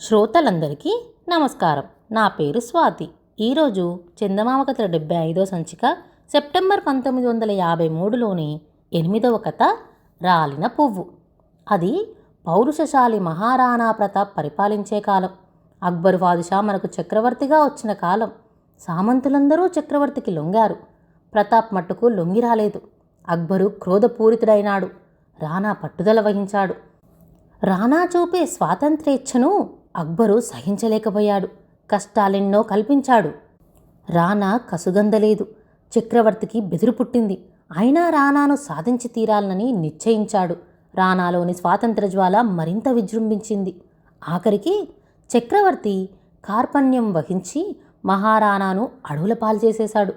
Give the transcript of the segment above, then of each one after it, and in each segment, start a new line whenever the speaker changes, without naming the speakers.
శ్రోతలందరికీ నమస్కారం. నా పేరు స్వాతి. ఈరోజు చందమామ కథల డెబ్బై ఐదో సంచిక సెప్టెంబర్ పంతొమ్మిది వందల యాభై మూడులోని ఎనిమిదవ కథ రాలిన పువ్వు. అది పౌరుషశాలి మహారాణా ప్రతాప్ పరిపాలించే కాలం. అక్బరు బాదుషా మనకు చక్రవర్తిగా వచ్చిన కాలం. సామంతులందరూ చక్రవర్తికి లొంగారు. ప్రతాప్ మట్టుకు లొంగి రాలేదు. అక్బరు క్రోధపూరితుడైనాడు. రాణా పట్టుదల వహించాడు. రాణా చూపే స్వాతంత్రేచ్ఛను అక్బరు సహించలేకపోయాడు. కష్టాలెన్నో కల్పించాడు. రానా కసుగందలేదు. చక్రవర్తికి బెదురు పుట్టింది. అయినా రానాను సాధించి తీరాలని నిశ్చయించాడు. రానాలోని స్వాతంత్ర జ్వాల మరింత విజృంభించింది. ఆఖరికి చక్రవర్తి కార్పణ్యం వహించి మహారాణాను అడవుల పాలు చేసేశాడు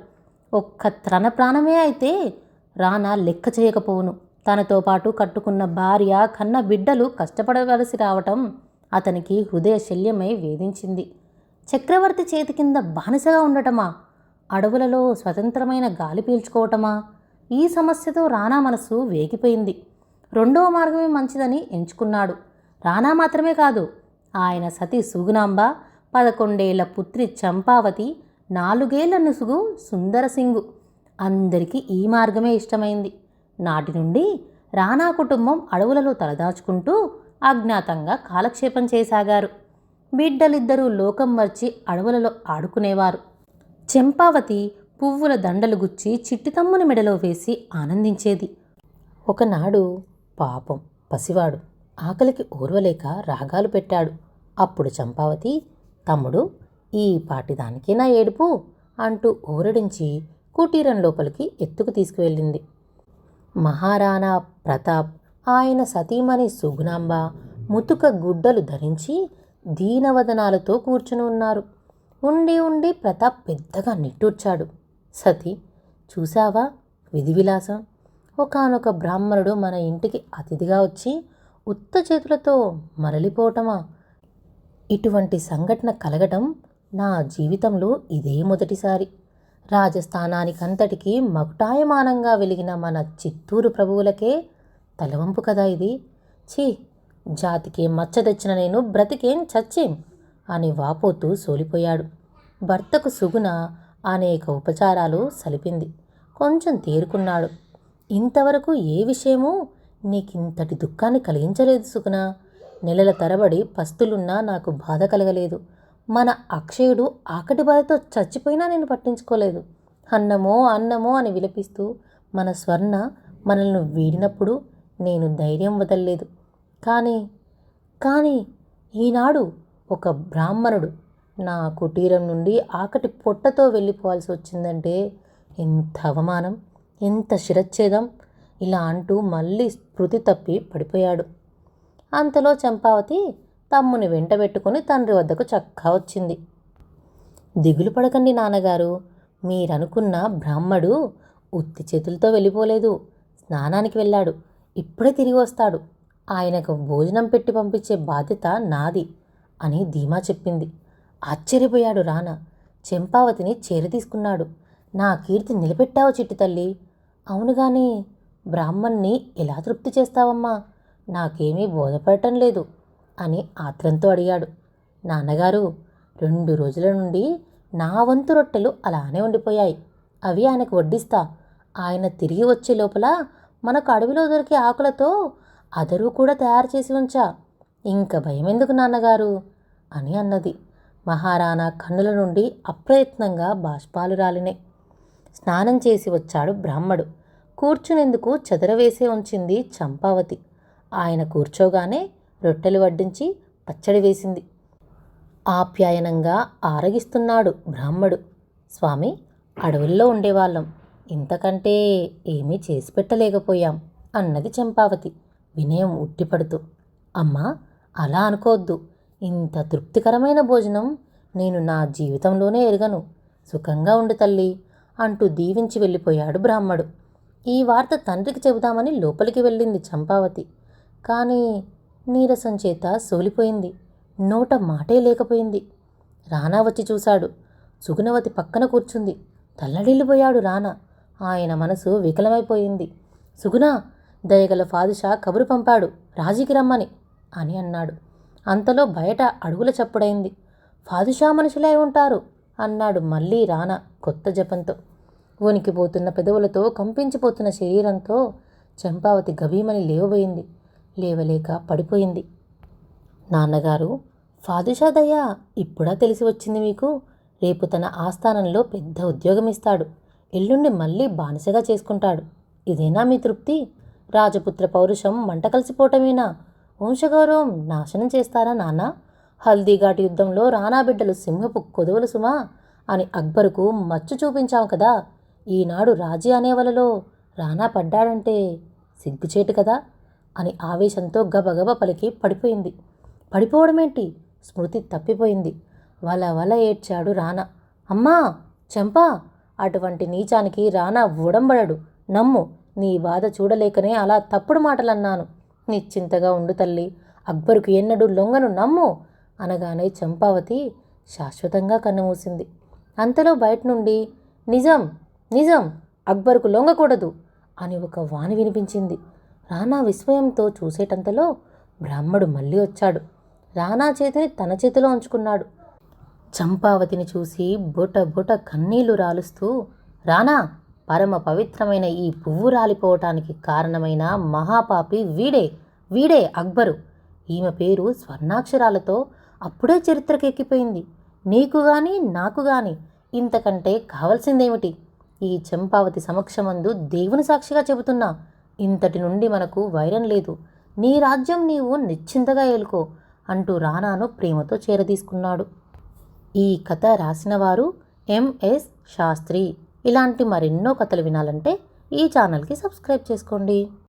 ఒక్క త్రణ ప్రాణమే అయితే రానా లెక్క చేయకపోవును. తనతో పాటు కట్టుకున్న భార్య కన్న బిడ్డలు కష్టపడవలసి రావటం అతనికి హృదయ శల్యమై వేధించింది. చక్రవర్తి చేతి కింద బానిసగా ఉండటమా? అడవులలో స్వతంత్రమైన గాలి పీల్చుకోవటమా? ఈ సమస్యతో రానా మనసు వేగిపోయింది. రెండవ మార్గమే మంచిదని ఎంచుకున్నాడు. రానా మాత్రమే కాదు ఆయన సతి సుగుణాంబ పదకొండేళ్ళ పుత్రి చంపావతి నాలుగేళ్ళ నుసుగు సుందరసింగు అందరికీ ఈ మార్గమే ఇష్టమైంది. నాటి నుండి రానా కుటుంబం అడవులలో తలదాచుకుంటూ అజ్ఞాతంగా కాలక్షేపం చేసాగారు బిడ్డలిద్దరూ లోకం మర్చి అడవులలో ఆడుకునేవారు. చెంపావతి పువ్వుల దండలు గుచ్చి చిట్టితమ్ముని మెడలో వేసి ఆనందించేది. ఒకనాడు పాపం పసివాడు ఆకలికి ఓర్వలేక రాగాలు పెట్టాడు. అప్పుడు చంపావతి తమ్ముడు ఈ పాటిదానికే నా ఏడుపు అంటూ ఊరడించి కుటీరం లోపలికి ఎత్తుకు తీసుకువెళ్ళింది. మహారాణా ప్రతాప్ ఆయన సతీమణి సుగుణాంబ ముతుక గుడ్డలు ధరించి దీనవదనాలతో కూర్చుని ఉన్నారు. ఉండి ఉండి ప్రతాప్ పెద్దగా నిట్టూర్చాడు. సతీ చూశావా విధి విలాసం ఒకనొక బ్రాహ్మణుడు మన ఇంటికి అతిథిగా వచ్చి ఉత్త చేతులతో మరలిపోవటమా? ఇటువంటి సంఘటన కలగటం నా జీవితంలో ఇదే మొదటిసారి. రాజస్థానానికంతటికీ మకుటాయమానంగా వెలిగిన మన చిత్తూరు ప్రభువులకే తలవంపు కదా ఇది? ఛీ జాతికి మచ్చ తెచ్చిన నేను బ్రతికేం చచ్చేం? అని వాపోతూ సోలిపోయాడు. భర్తకు సుగుణ అనేక ఉపచారాలు సలిపింది. కొంచెం తేరుకున్నాడు. ఇంతవరకు ఏ విషయమూ నీకింతటి దుఃఖాన్ని కలిగించలేదు సుగుణ. నెలల తరబడి పస్తులున్నా నాకు బాధ కలగలేదు. మన అక్షయుడు ఆకటి బాధతో చచ్చిపోయినా నేను పట్టించుకోలేదు. అన్నమో అన్నమో అని విలపిస్తూ మన స్వర్ణ మనల్ని వీడినప్పుడు నేను ధైర్యం వదల్లేదు. కానీ కానీ ఈనాడు ఒక బ్రాహ్మణుడు నా కుటీరం నుండి ఆకటి పొట్టతో వెళ్ళిపోవాల్సి వచ్చిందంటే ఎంత అవమానం ఎంత శిరచ్ఛేదం. ఇలా అంటూ మళ్ళీ స్మృతి తప్పి పడిపోయాడు. అంతలో చంపావతి తమ్ముని వెంటబెట్టుకుని తండ్రి వద్దకు చక్కా వచ్చింది. దిగులు పడకండి నాన్నగారు. మీరనుకున్న బ్రాహ్మడు ఉత్తి చేతులతో వెళ్ళిపోలేదు. స్నానానికి వెళ్ళాడు. ఇప్పుడే తిరిగి వస్తాడు. ఆయనకు భోజనం పెట్టి పంపించే బాధ్యత నాది అని ధీమా చెప్పింది. ఆశ్చర్యపోయాడు రానా చెంపావతిని చేరతీసుకున్నాడు నా కీర్తి నిలబెట్టావు చిట్టి తల్లి. అవునుగాని బ్రాహ్మణ్ణి ఎలా తృప్తి చేస్తావమ్మా? నాకేమీ బోధపడటం లేదు అని ఆత్రంతో అడిగాడు. నాన్నగారు రెండు రోజుల నుండి నా వంతు రొట్టెలు అలానే ఉండిపోయాయి. అవి ఆయనకు వడ్డిస్తా. ఆయన తిరిగి వచ్చే లోపల మనకు అడవిలో దొరికే ఆకులతో అదరు కూడా తయారు చేసి ఉంచా. ఇంక భయం ఎందుకు నాన్నగారు? అని అన్నది. మహారాణా కన్నుల నుండి అప్రయత్నంగా బాష్పాలు రాలినాయి. స్నానం చేసి వచ్చాడు బ్రాహ్మడు. కూర్చునేందుకు చెదరవేసే ఉంచింది చంపావతి. ఆయన కూర్చోగానే రొట్టెలు వడ్డించి పచ్చడి వేసింది. ఆప్యాయనంగా ఆరగిస్తున్నాడు బ్రాహ్మడు. స్వామి అడవుల్లో ఉండేవాళ్ళం. ఇంతకంటే ఏమీ చేసి పెట్టలేకపోయాం అన్నది చంపావతి. వినయం ఉట్టిపడుతూ అమ్మా అలా అనుకోవద్దు. ఇంత తృప్తికరమైన భోజనం నేను నా జీవితంలోనే ఎరగను. సుఖంగా ఉండు తల్లి అంటూ దీవించి వెళ్ళిపోయాడు బ్రాహ్మడు. ఈ వార్త తండ్రికి చెబుదామని లోపలికి వెళ్ళింది చంపావతి. కానీ నీరసం చేత సోలిపోయింది. నోట మాటే లేకపోయింది. రానా వచ్చి చూశాడు. సుగుణవతి పక్కన కూర్చుంది. తల్లడిల్లిపోయాడు రానా. ఆయన మనసు వికలమైపోయింది. సుగుణ దయగల ఫాదుషా కబురు పంపాడు. రాజీకి రమ్మని అని అన్నాడు. అంతలో బయట అడుగుల చప్పుడైంది. ఫాదుషా మనుషులే ఉంటారు అన్నాడు మళ్ళీ రానా కొత్త జపంతో. వణికిపోతున్న పెదవులతో కంపించిపోతున్న శరీరంతో చంపావతి గభీమని లేవబోయింది. లేవలేక పడిపోయింది. నాన్నగారు ఫాదుషా దయ్య ఇప్పుడా తెలిసి వచ్చింది మీకు? రేపు తన ఆస్థానంలో పెద్ద ఉద్యోగం ఇస్తాడు ఎల్లుండి మళ్ళీ బానిసగా చేసుకుంటాడు. ఇదేనా మీ తృప్తి? రాజపుత్ర పౌరుషం మంట కలిసిపోవటమేనా వంశగౌరవం నాశనం చేస్తారా నాన్న? హల్దీఘాట్ యుద్ధంలో రానా బిడ్డలు సింహపు కొదువులు సుమా? అని అక్బరుకు మచ్చు చూపించాం కదా. ఈనాడు రాజీ అనేవలలో రానా పడ్డాడంటే సిగ్గుచేటు కదా? అని ఆవేశంతో గబగబ పలికి పడిపోయింది. పడిపోవడమేంటి? స్మృతి తప్పిపోయింది. వల వల ఏడ్చాడు రానా అమ్మా చెంపా! అటువంటి నీచానికి రానా ఉడంబడడు. నమ్ము నీ బాధ చూడలేకనే అలా తప్పుడు మాటలన్నాను. నిశ్చింతగా ఉండు తల్లి అక్బరుకు ఎన్నడూ లొంగను నమ్ము అనగానే చంపావతి శాశ్వతంగా కన్నుమూసింది. అంతలో బయట నుండి నిజం నిజం అక్బరుకు లొంగకూడదు అని ఒక వాణి వినిపించింది. రానా విస్మయంతో చూసేటంతలో బ్రాహ్మడు మళ్ళీ వచ్చాడు. రానా చేతిని తన చేతిలో ఉంచుకున్నాడు. చంపావతిని చూసి బుట బుట కన్నీళ్ళు రాలుస్తూ రానా పరమ పవిత్రమైన ఈ పువ్వు రాలిపోవటానికి కారణమైన మహాపాపి వీడే వీడే అక్బరు. ఈమె పేరు స్వర్ణాక్షరాలతో అప్పుడే చరిత్రకెక్కిపోయింది. నీకు గాని నాకు గాని ఇంతకంటే కావలసిందేమిటి? ఈ చంపావతి సమక్షమందు దేవుని సాక్షిగా చెబుతున్నా ఇంతటి నుండి మనకు వైరం లేదు. నీ రాజ్యం నీవు నిశ్చింతగా ఏలుకో అంటూ రానాను ప్రేమతో చేరదీసుకున్నాడు. ఈ కథ రాసినవారు ఎంఎస్ శాస్త్రి. ఇలాంటి మరెన్నో కథలు వినాలంటే ఈ ఛానల్కి సబ్స్క్రైబ్ చేసుకోండి.